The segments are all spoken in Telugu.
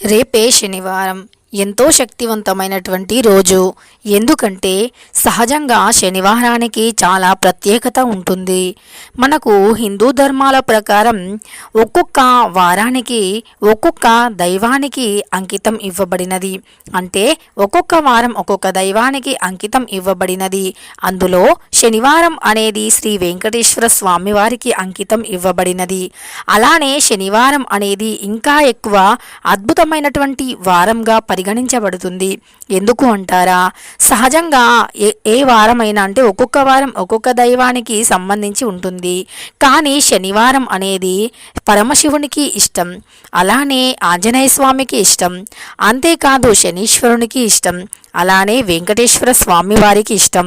రేపే శనివారం ఎంతో శక్తివంతమైనటువంటి రోజు. ఎందుకంటే సహజంగా శనివారానికి చాలా ప్రత్యేకత ఉంటుంది. మనకు హిందూ ధర్మాల ప్రకారం ఒక్కొక్క వారానికి ఒక్కొక్క దైవానికి అంకితం ఇవ్వబడినది. అంటే ఒక్కొక్క వారం ఒక్కొక్క దైవానికి అంకితం ఇవ్వబడినది. అందులో శనివారం అనేది శ్రీ వెంకటేశ్వర స్వామి వారికి అంకితం ఇవ్వబడినది. అలానే శనివారం అనేది ఇంకా ఎక్కువ అద్భుతమైనటువంటి వారంగా పరిగణించబడుతుంది. ఎందుకు అంటారా? సహజంగా ఏ ఏ వారమైనా అంటే ఒక్కొక్క వారం ఒక్కొక్క దైవానికి సంబంధించి ఉంటుంది. కానీ శనివారం అనేది పరమశివునికి ఇష్టం. అలానే ఆంజనేయ స్వామికి ఇష్టం. అంతేకాదు శనీశ్వరునికి ఇష్టం. అలానే వెంకటేశ్వర స్వామి వారికి ఇష్టం.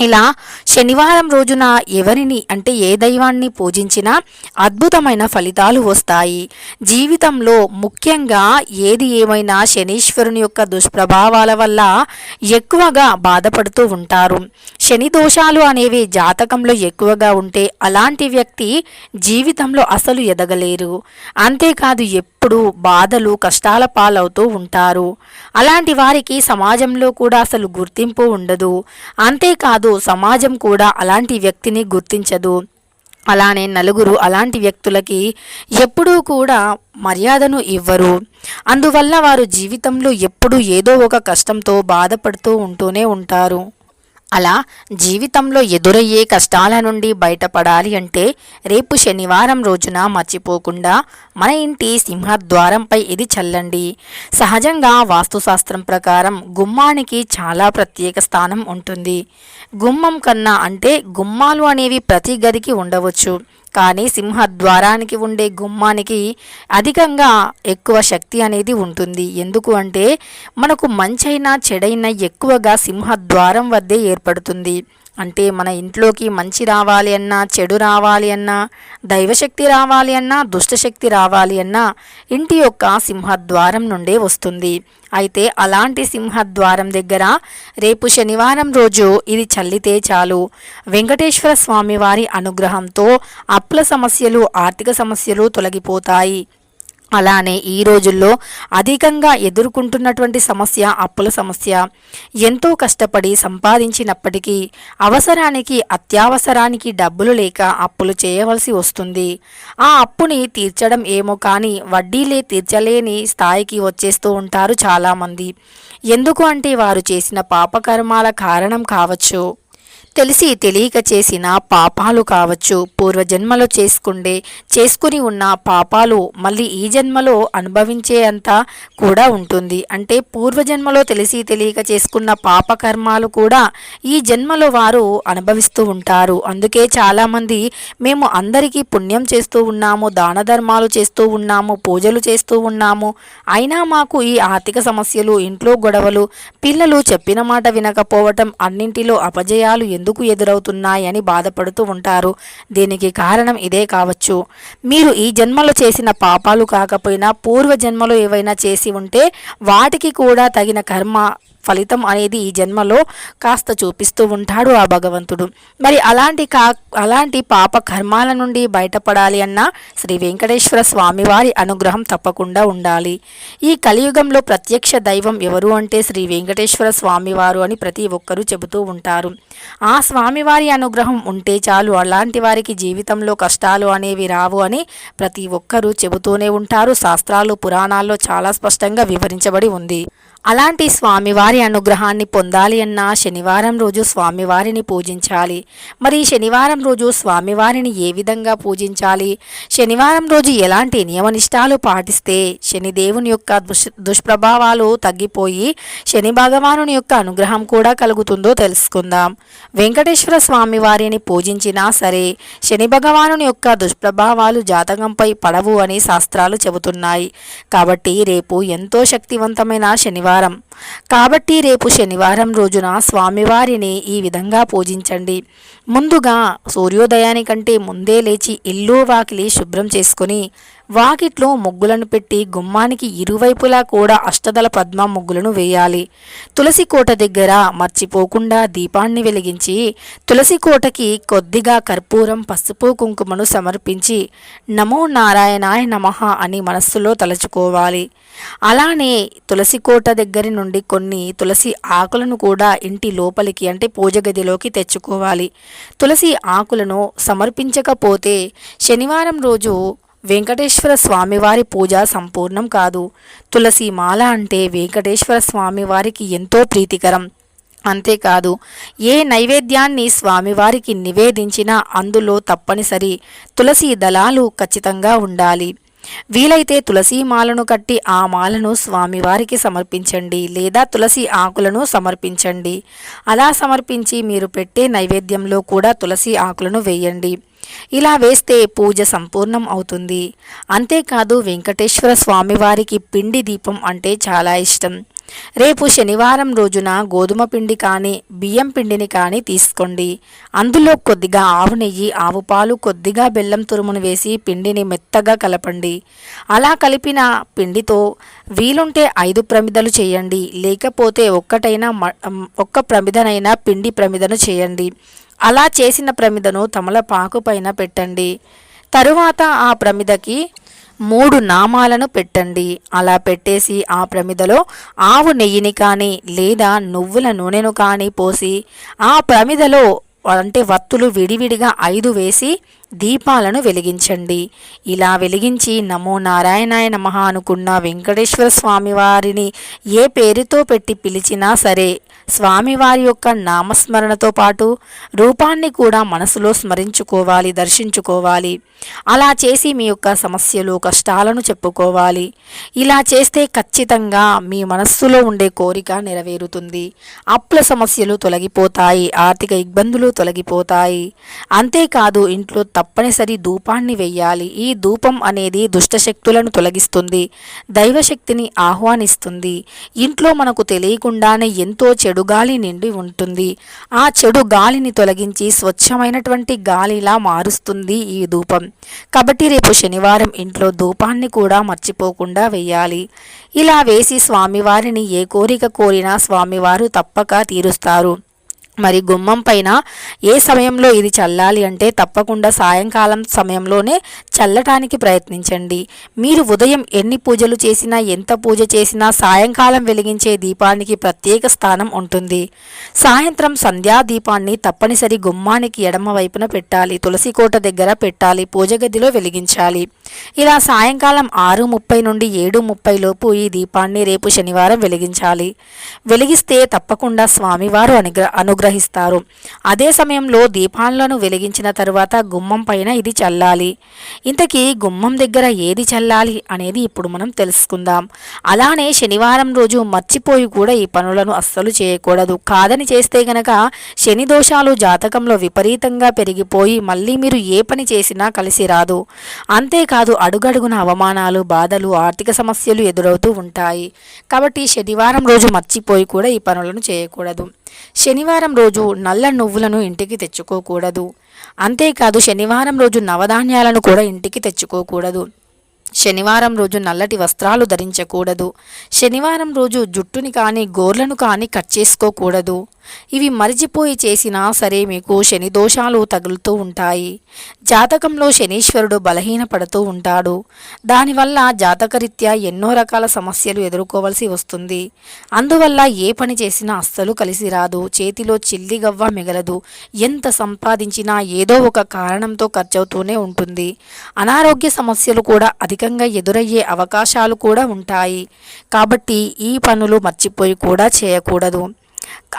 ఇలా శనివారం రోజున ఎవరిని అంటే ఏ దైవాన్ని పూజించినా అద్భుతమైన ఫలితాలు వస్తాయి. జీవితంలో ముఖ్యంగా ఏది ఏమైనా శనీశ్వరుని యొక్క దుష్ప్రభావాల వల్ల ఎక్కువగా బాధపడుతూ ఉంటారు. శని దోషాలు అనేవి జాతకంలో ఎక్కువగా ఉంటే అలాంటి వ్యక్తి జీవితంలో అసలు ఎదగలేరు. అంతేకాదు ఎప్పుడు బాధలు కష్టాల పాలవుతూ ఉంటారు. అలాంటి వారికి సమాజంలో కూడా అసలు గుర్తింపు ఉండదు. అంతేకాదు సమాజం కూడా అలాంటి వ్యక్తిని గుర్తించదు. అలానే నలుగురు అలాంటి వ్యక్తులకి ఎప్పుడూ కూడా మర్యాదను ఇవ్వరు. అందువల్ల వారు జీవితంలో ఎప్పుడూ ఏదో ఒక కష్టంతో బాధపడుతూ ఉంటూనే ఉంటారు. అలా జీవితంలో ఎదురయ్యే కష్టాల నుండి బయటపడాలి అంటే రేపు శనివారం రోజున మర్చిపోకుండా మన ఇంటి సింహద్వారంపై ఇది చల్లండి. సహజంగా వాస్తుశాస్త్రం ప్రకారం గుమ్మానికి చాలా ప్రత్యేక స్థానం ఉంటుంది. గుమ్మం కన్నా అంటే గుమ్మాలు అనేవి ప్రతి గదికి ఉండవచ్చు. కానీ సింహద్వారానికి ఉండే గుమ్మానికి అధికంగా ఎక్కువ శక్తి అనేది ఉంటుంది. ఎందుకు అంటే మనకు మంచైనా చెడైనా ఎక్కువగా సింహద్వారం వద్దే ఏర్పడుతుంది. అంటే మన ఇంట్లోకి మంచి రావాలి అన్నా చెడు రావాలి అన్నా దైవశక్తి రావాలి అన్నా దుష్టశక్తి రావాలి అన్నా ఇంటి యొక్క సింహద్వారం నుండే వస్తుంది. అయితే అలాంటి సింహద్వారం దగ్గర రేపు శనివారం రోజు ఇది చల్లితే చాలు. వెంకటేశ్వర స్వామివారి అనుగ్రహంతో అప్పుల సమస్యలు ఆర్థిక సమస్యలు తొలగిపోతాయి. అలానే ఈ రోజుల్లో అధికంగా ఎదుర్కొంటున్నటువంటి సమస్య అప్పుల సమస్య ఎంతో కష్టపడి సంపాదించినప్పటికీ అవసరానికి అత్యవసరానికి డబ్బులు లేక అప్పులు చేయవలసి వస్తుంది. ఆ అప్పుని తీర్చడం ఏమో కానీ వడ్డీలే తీర్చలేని స్థాయికి వచ్చేస్తూ ఉంటారు చాలామంది. ఎందుకు అంటే వారు చేసిన పాపకర్మాల కారణం కావచ్చు. తెలిసి తెలియక చేసిన పాపాలు కావచ్చు. పూర్వజన్మలో చేసుకుండే చేసుకుని ఉన్న పాపాలు మళ్ళీ ఈ జన్మలో అనుభవించే అంత కూడా ఉంటుంది. అంటే పూర్వజన్మలో తెలిసి తెలియక చేసుకున్న పాపకర్మాలు కూడా ఈ జన్మలో వారు అనుభవిస్తూ ఉంటారు. అందుకే చాలామంది మేము అందరికీ పుణ్యం చేస్తూ ఉన్నాము దాన ధర్మాలు చేస్తూ ఉన్నాము పూజలు చేస్తూ ఉన్నాము. అయినా మాకు ఈ ఆర్థిక సమస్యలు ఇంట్లో గొడవలు పిల్లలు చెప్పిన మాట వినకపోవటం అన్నింటిలో అపజయాలు ఎందుకు ఎదురవుతున్నాయని బాధపడుతూ ఉంటారు. దీనికి కారణం ఇదే కావచ్చు. మీరు ఈ జన్మలో చేసిన పాపాలు కాకపోయినా పూర్వ జన్మలో ఏవైనా చేసి ఉంటే వాటికి కూడా తగిన కర్మ ఫలితం అనేది ఈ జన్మలో కాస్త చూపిస్తూ ఉంటాడు ఆ భగవంతుడు. మరి అలాంటి కా అలాంటి పాప కర్మాల నుండి బయటపడాలి అన్న శ్రీ వెంకటేశ్వర స్వామివారి అనుగ్రహం తప్పకుండా ఉండాలి. ఈ కలియుగంలో ప్రత్యక్ష దైవం ఎవరు అంటే శ్రీ వెంకటేశ్వర స్వామివారు అని ప్రతి ఒక్కరూ చెబుతూ ఉంటారు. ఆ స్వామివారి అనుగ్రహం ఉంటే చాలు అలాంటి వారికి జీవితంలో కష్టాలు అనేవి రావు అని ప్రతి ఒక్కరూ చెబుతూనే ఉంటారు. శాస్త్రాలు పురాణాల్లో చాలా స్పష్టంగా వివరించబడి ఉంది. అలాంటి స్వామివారి అనుగ్రహాన్ని పొందాలి అన్నా శనివారం రోజు స్వామివారిని పూజించాలి. మరి శనివారం రోజు స్వామివారిని ఏ విధంగా పూజించాలి? శనివారం రోజు ఎలాంటి నియమనిష్టాలు పాటిస్తే శనిదేవుని యొక్క దుష్ దుష్ప్రభావాలు తగ్గిపోయి శని భగవానుని యొక్క అనుగ్రహం కూడా కలుగుతుందో తెలుసుకుందాం. వెంకటేశ్వర స్వామి వారిని పూజించినా సరే శని భగవానుని యొక్క దుష్ప్రభావాలు జాతకంపై పడవు అని శాస్త్రాలు చెబుతున్నాయి. కాబట్టి రేపు ఎంతో శక్తివంతమైన శనివారం కాబట్టి రేపు శనివారం రోజున స్వామివారిని ఈ విధంగా పూజించండి. ముందుగా సూర్యోదయానికంటే ముందే లేచి ఇల్లు వాకిలి శుభ్రం చేసుకుని వాకిట్లో ముగ్గులను పెట్టి గుమ్మానికి ఇరువైపులా కూడా అష్టదల పద్మ ముగ్గులను వేయాలి. తులసి కోట దగ్గర మర్చిపోకుండా దీపాన్ని వెలిగించి తులసి కోటకి కొద్దిగా కర్పూరం పసుపు కుంకుమను సమర్పించి నమో నారాయణాయ నమః అని మనస్సులో తలుచుకోవాలి. అలానే తులసి కోట దగ్గర నుండి కొన్ని తులసి ఆకులను కూడా ఇంటి లోపలికి అంటే పూజ గదిలోకి తెచ్చుకోవాలి. తులసి ఆకులను సమర్పించకపోతే శనివారం రోజు వెంకటేశ్వర స్వామివారి పూజ సంపూర్ణం కాదు. తులసి మాల అంటే వెంకటేశ్వర స్వామివారికి ఎంతో ప్రీతికరం. అంతేకాదు ఏ నైవేద్యాన్ని స్వామివారికి నివేదించినా అందులో తప్పనిసరి తులసి దళాలు ఖచ్చితంగా ఉండాలి. వీలైతే తులసి మాలను కట్టి ఆ మాలను స్వామివారికి సమర్పించండి లేదా తులసి ఆకులను సమర్పించండి. అలా సమర్పించి మీరు పెట్టే నైవేద్యంలో కూడా తులసి ఆకులను వేయండి. ఇలా వేస్తే పూజ సంపూర్ణం అవుతుంది. అంతేకాదు వెంకటేశ్వర స్వామివారికి పిండి దీపం అంటే చాలా ఇష్టం. రేపు శనివారం రోజున గోధుమ పిండి కానీ బియ్యం పిండిని కానీ తీసుకోండి. అందులో కొద్దిగా ఆవు నెయ్యి ఆవు పాలు కొద్దిగా బెల్లం తురుమును వేసి పిండిని మెత్తగా కలపండి. అలా కలిపిన పిండితో వీలుంటే ఐదు ప్రమిదలు చేయండి. లేకపోతే ఒక్కటైనా మ- ఒక్క ప్రమిదనైనా పిండి ప్రమిదను చేయండి. అలా చేసిన ప్రమిదను తమలపాకు పైన పెట్టండి. తరువాత ఆ ప్రమిదకి మూడు నామాలను పెట్టండి. అలా పెట్టేసి ఆ ప్రమిదలో ఆవు నెయ్యిని కానీ లేదా నువ్వుల నూనెను కానీ పోసి ఆ ప్రమిదలో అంటే వత్తులు విడివిడిగా ఐదు వేసి దీపాలను వెలిగించండి. ఇలా వెలిగించి నమో నారాయణాయ నమ అనుకున్న వెంకటేశ్వర స్వామి వారిని ఏ పేరుతో పెట్టి పిలిచినా సరే స్వామివారి యొక్క నామస్మరణతో పాటు రూపాన్ని కూడా మనసులో స్మరించుకోవాలి దర్శించుకోవాలి. అలా చేసి మీ యొక్క సమస్యలు కష్టాలను చెప్పుకోవాలి. ఇలా చేస్తే ఖచ్చితంగా మీ మనస్సులో ఉండే కోరిక నెరవేరుతుంది. అప్పుల సమస్యలు తొలగిపోతాయి ఆర్థిక ఇబ్బందులు తొలగిపోతాయి. అంతేకాదు ఇంట్లో తప్పనిసరి ధూపాన్ని వెయ్యాలి. ఈ ధూపం అనేది దుష్టశక్తులను తొలగిస్తుంది దైవశక్తిని ఆహ్వానిస్తుంది. ఇంట్లో మనకు తెలియకుండానే ఎంతో చెడు గాలి నిండి ఉంటుంది. ఆ చెడు గాలిని తొలగించి స్వచ్ఛమైనటువంటి గాలిలా మారుస్తుంది ఈ ధూపం. కాబట్టి రేపు శనివారం ఇంట్లో ధూపాన్ని కూడా మర్చిపోకుండా వెయ్యాలి. ఇలా వేసి స్వామివారిని ఏ కోరిక కోరినా స్వామివారు తప్పక తీరుస్తారు. మరి గుమ్మం పైన ఏ సమయంలో ఇది చల్లాలి అంటే తప్పకుండా సాయంకాలం సమయంలోనే చల్లటానికి ప్రయత్నించండి. మీరు ఉదయం ఎన్ని పూజలు చేసినా ఎంత పూజ చేసినా సాయంకాలం వెలిగించే దీపానికి ప్రత్యేక స్థానం ఉంటుంది. సాయంత్రం సంధ్యా దీపాన్ని తప్పనిసరి గుమ్మానికి ఎడమ వైపున పెట్టాలి తులసి కోట దగ్గర పెట్టాలి పూజ గదిలో వెలిగించాలి. ఇలా సాయంకాలం ఆరు ముప్పై నుండి ఏడు ముప్పై లోపు ఈ దీపాన్ని రేపు శనివారం వెలిగించాలి. వెలిగిస్తే తప్పకుండా స్వామివారు అనుగ్ర అనుగ్రహిస్తారు. అదే సమయంలో దీపాలను వెలిగించిన తరువాత గుమ్మం పైన ఇది చల్లాలి. ఇంతకీ గుమ్మం దగ్గర ఏది చల్లాలి అనేది ఇప్పుడు మనం తెలుసుకుందాం. అలానే శనివారం రోజు మర్చిపోయి కూడా ఈ పనులను అస్సలు చేయకూడదు. కాదని చేస్తే గనక శని దోషాలు జాతకంలో విపరీతంగా పెరిగిపోయి మళ్ళీ మీరు ఏ పని చేసినా కలిసి రాదు. అంతేకాదు కాదు అడుగడుగున అవమానాలు బాధలు ఆర్థిక సమస్యలు ఎదురవుతూ ఉంటాయి. కాబట్టి శనివారం రోజు మర్చిపోయి కూడా ఈ పనులను చేయకూడదు. శనివారం రోజు నల్ల నువ్వులను ఇంటికి తెచ్చుకోకూడదు. అంతేకాదు శనివారం రోజు నవధాన్యాలను కూడా ఇంటికి తెచ్చుకోకూడదు. శనివారం రోజు నల్లటి వస్త్రాలు ధరించకూడదు. శనివారం రోజు జుట్టుని కానీ గోర్లను కానీ కట్ చేసుకోకూడదు. ఇవి మరిచిపోయి చేసినా సరే మీకు శని దోషాలు తగులుతూ ఉంటాయి. జాతకంలో శనీశ్వరుడు బలహీనపడుతూ ఉంటాడు. దానివల్ల జాతకరీత్యా ఎన్నో రకాల సమస్యలు ఎదుర్కోవలసి వస్తుంది. అందువల్ల ఏ పని చేసినా అస్సలు కలిసి రాదు. చేతిలో చిల్లిగవ్వ మిగలదు. ఎంత సంపాదించినా ఏదో ఒక కారణంతో ఖర్చవుతూనే ఉంటుంది. అనారోగ్య సమస్యలు కూడా అధికంగా ఎదురయ్యే అవకాశాలు కూడా ఉంటాయి. కాబట్టి ఈ పనులు మర్చిపోయి కూడా చేయకూడదు.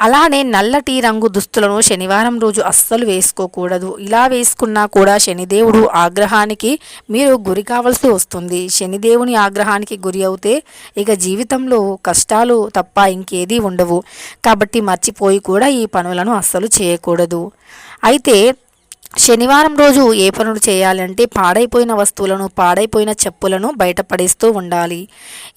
అలానే నల్లటి రంగు దుస్తులను శనివారం రోజు అస్సలు వేసుకోకూడదు. ఇలా వేసుకున్నా కూడా శనిదేవుడు ఆగ్రహానికి మీరు గురి కావాల్సి వస్తుంది. శనిదేవుని ఆగ్రహానికి గురి అవుతే ఇక జీవితంలో కష్టాలు తప్ప ఇంకేదీ ఉండవు. కాబట్టి మర్చిపోయి కూడా ఈ పనులను అస్సలు చేయకూడదు. అయితే శనివారం రోజు ఏ పనులు చేయాలంటే పాడైపోయిన వస్తువులను పాడైపోయిన చెప్పులను బయటపడేస్తూ ఉండాలి.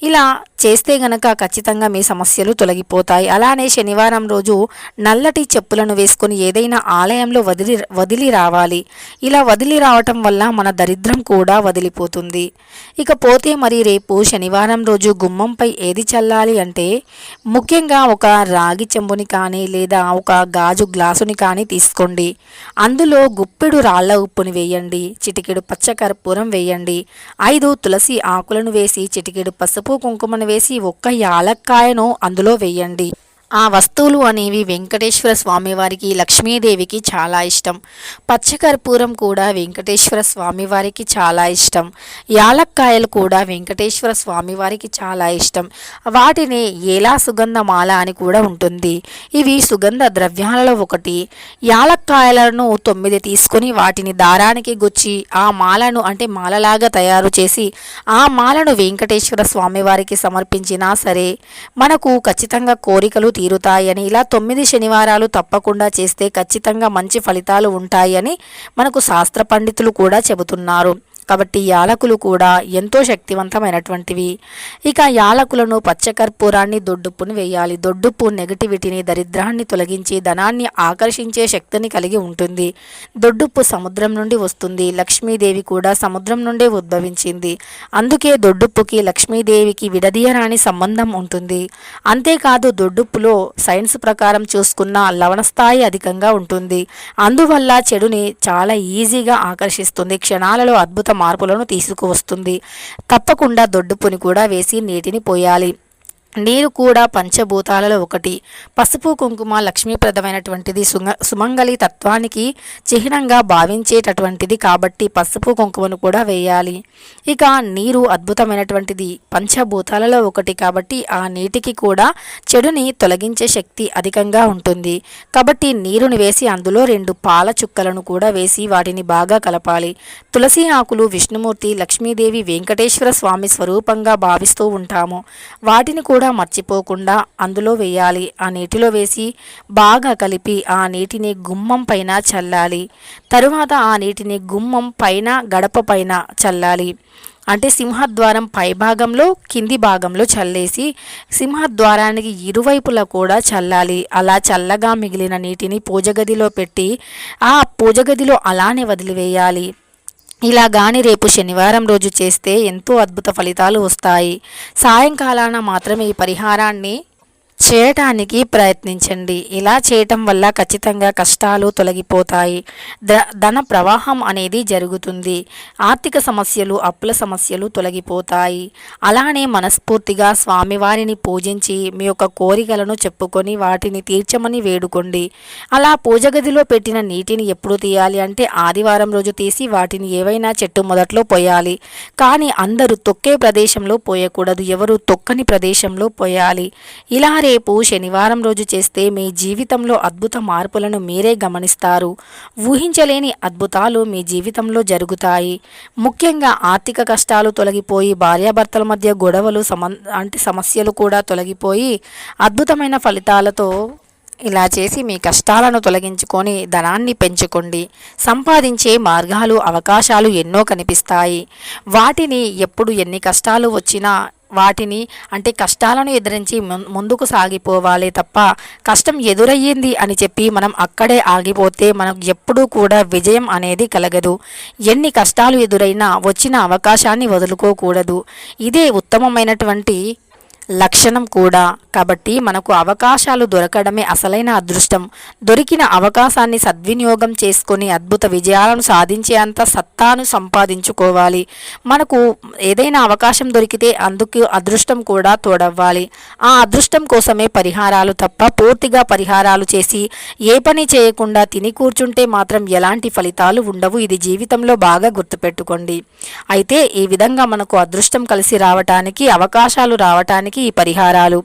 ఇలా చేస్తే గనక ఖచ్చితంగా మీ సమస్యలు తొలగిపోతాయి. అలానే శనివారం రోజు నల్లటి చెప్పులను వేసుకొని ఏదైనా ఆలయంలో వదిలి వదిలి రావాలి. ఇలా వదిలి రావటం వల్ల మన దరిద్రం కూడా వదిలిపోతుంది. ఇక పోతే మరి రేపు శనివారం రోజు గుమ్మంపై ఏది చల్లాలి అంటే ముఖ్యంగా ఒక రాగి చెంబుని కానీ లేదా ఒక గాజు గ్లాసుని కానీ తీసుకోండి. అందులో గుప్పెడు రాళ్ళ ఉప్పుని వేయండి చిటికెడు పచ్చకర్పూరం వేయండి ఐదు తులసి ఆకులను వేసి చిటికెడు పసుపు కుంకుమను వేసి ఒక్క యాలక్కాయను అందులో వేయండి. ఆ వస్తువులు అనేవి వెంకటేశ్వర స్వామివారికి లక్ష్మీదేవికి చాలా ఇష్టం. పచ్చకర్పూరం కూడా వెంకటేశ్వర స్వామివారికి చాలా ఇష్టం. యాలక్కాయలు కూడా వెంకటేశ్వర స్వామివారికి చాలా ఇష్టం. వాటిని ఏలా సుగంధమాల అని కూడా ఉంటుంది. ఇవి సుగంధ ద్రవ్యాలలో ఒకటి. యాలక్కాయలను తొమ్మిది తీసుకొని వాటిని దారానికి గుచ్చి ఆ మాలను అంటే మాలలాగా తయారు చేసి ఆ మాలను వెంకటేశ్వర స్వామివారికి సమర్పించినా సరే మనకు ఖచ్చితంగా కోరికలు తీరుతాయని ఇలా తొమ్మిది శనివారాలు తప్పకుండా చేస్తే ఖచ్చితంగా మంచి ఫలితాలు ఉంటాయని మనకు శాస్త్ర పండితులు కూడా చెబుతున్నారు. కాబట్టి యాలకులు కూడా ఎంతో శక్తివంతమైనటువంటివి. ఇక యాలకులను పచ్చకర్పూరాన్ని దొడ్డుప్పును వేయాలి. దొడ్డుప్పు నెగటివిటీని దరిద్రాన్ని తొలగించి ధనాన్ని ఆకర్షించే శక్తిని కలిగి ఉంటుంది. దొడ్డుప్పు సముద్రం నుండి వస్తుంది. లక్ష్మీదేవి కూడా సముద్రం నుండే ఉద్భవించింది. అందుకే దొడ్డుప్పుకి లక్ష్మీదేవికి విడదీయరాని సంబంధం ఉంటుంది. అంతేకాదు దొడ్డుప్పులో సైన్స్ ప్రకారం చూసుకున్న లవణ స్థాయి అధికంగా ఉంటుంది. అందువల్ల చెడుని చాలా ఈజీగా ఆకర్షిస్తుంది. క్షణాలలో అద్భుతం మార్పులను తీసుకువస్తుంది. తప్పకుండా దొడ్డుపుని కూడా వేసి నీటిని పోయాలి. నీరు కూడా పంచభూతాలలో ఒకటి. పసుపు కుంకుమ లక్ష్మీప్రదమైనటువంటిది సుంగ సుమంగళి తత్వానికి చిహ్నంగా భావించేటటువంటిది కాబట్టి పసుపు కుంకుమను కూడా వేయాలి. ఇక నీరు అద్భుతమైనటువంటిది పంచభూతాలలో ఒకటి కాబట్టి ఆ నీటికి కూడా చెడుని తొలగించే శక్తి అధికంగా ఉంటుంది. కాబట్టి నీరుని వేసి అందులో రెండు పాల చుక్కలను కూడా వేసి వాటిని బాగా కలపాలి. తులసి ఆకులు విష్ణుమూర్తి లక్ష్మీదేవి వెంకటేశ్వర స్వామి స్వరూపంగా భావిస్తూ ఉంటాము. వాటిని కూడా కూడా మర్చిపోకుండా అందులో వేయాలి. ఆ నీటిలో వేసి బాగా కలిపి ఆ నీటిని గుమ్మం పైన చల్లాలి. తరువాత ఆ నీటిని గుమ్మం పైన గడప పైన చల్లాలి. అంటే సింహద్వారం పైభాగంలో కింది భాగంలో చల్లేసి సింహద్వారానికి ఇరువైపులా కూడా చల్లాలి. అలా చల్లగా మిగిలిన నీటిని పూజగదిలో పెట్టి ఆ పూజగదిలో అలానే వదిలివేయాలి. ఇలా గాని రేపు శనివారం రోజు చేస్తే ఎంతో అద్భుత ఫలితాలు వస్తాయి. సాయంకాలాన మాత్రమే ఈ పరిహారాన్ని చేయటానికి ప్రయత్నించండి. ఇలా చేయటం వల్ల ఖచ్చితంగా కష్టాలు తొలగిపోతాయి. ద ధన ప్రవాహం అనేది జరుగుతుంది. ఆర్థిక సమస్యలు అప్పుల సమస్యలు తొలగిపోతాయి. అలానే మనస్ఫూర్తిగా స్వామివారిని పూజించి మీ యొక్క కోరికలను చెప్పుకొని వాటిని తీర్చమని వేడుకోండి. అలా పూజ గదిలో పెట్టిన నీటిని ఎప్పుడు తీయాలి అంటే ఆదివారం రోజు తీసి వాటిని ఏవైనా చెట్టు మొదట్లో పోయాలి. కానీ అందరూ తొక్కే ప్రదేశంలో పోయకూడదు. ఎవరు తొక్కని ప్రదేశంలో పోయాలి. ఇలా రేపు రేపు శనివారం రోజు చేస్తే మీ జీవితంలో అద్భుత మార్పులను మీరే గమనిస్తారు. ఊహించలేని అద్భుతాలు మీ జీవితంలో జరుగుతాయి. ముఖ్యంగా ఆర్థిక కష్టాలు తొలగిపోయి భార్యాభర్తల మధ్య గొడవలు సమ అంటే సమస్యలు కూడా తొలగిపోయి అద్భుతమైన ఫలితాలతో ఇలా చేసి మీ కష్టాలను తొలగించుకొని ధనాన్ని పెంచుకోండి. సంపాదించే మార్గాలు అవకాశాలు ఎన్నో కనిపిస్తాయి. వాటిని ఎప్పుడు ఎన్ని కష్టాలు వచ్చినా వాటిని అంటే కష్టాలను ఎదిరించి ముందుకు సాగిపోవాలి తప్ప కష్టం ఎదురయ్యింది అని చెప్పి మనం అక్కడే ఆగిపోతే మనకు ఎప్పుడూ కూడా విజయం అనేది కలగదు. ఎన్ని కష్టాలు ఎదురైనా వచ్చిన అవకాశాన్ని వదులుకోకూడదు. ఇదే ఉత్తమమైనటువంటి లక్షణం కూడా. కాబట్టి మనకు అవకాశాలు దొరకడమే అసలైన అదృష్టం. దొరికిన అవకాశాన్ని సద్వినియోగం చేసుకొని అద్భుత విజయాలను సాధించే అంత సత్తాను సంపాదించుకోవాలి. మనకు ఏదైనా అవకాశం దొరికితే అందుకు అదృష్టం కూడా తోడవ్వాలి. ఆ అదృష్టం కోసమే పరిహారాలు తప్ప పూర్తిగా పరిహారాలు చేసి ఏ పని చేయకుండా తిని కూర్చుంటే మాత్రం ఎలాంటి ఫలితాలు ఉండవు. ఇది జీవితంలో బాగా గుర్తుపెట్టుకోండి. అయితే ఈ విధంగా మనకు అదృష్టం కలిసి రావటానికి అవకాశాలు రావటానికి ఈ పరిహారాలు.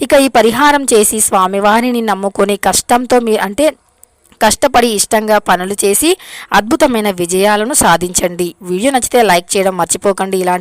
ఇక ఈ పరిహారం చేసి స్వామివారిని నమ్ముకొని కష్టంతో మీ అంటే కష్టపడి ఇష్టంగా పనులు చేసి అద్భుతమైన విజయాలను సాధించండి. వీడియో నచ్చితే లైక్ చేయడం మర్చిపోకండి. ఇలాంటి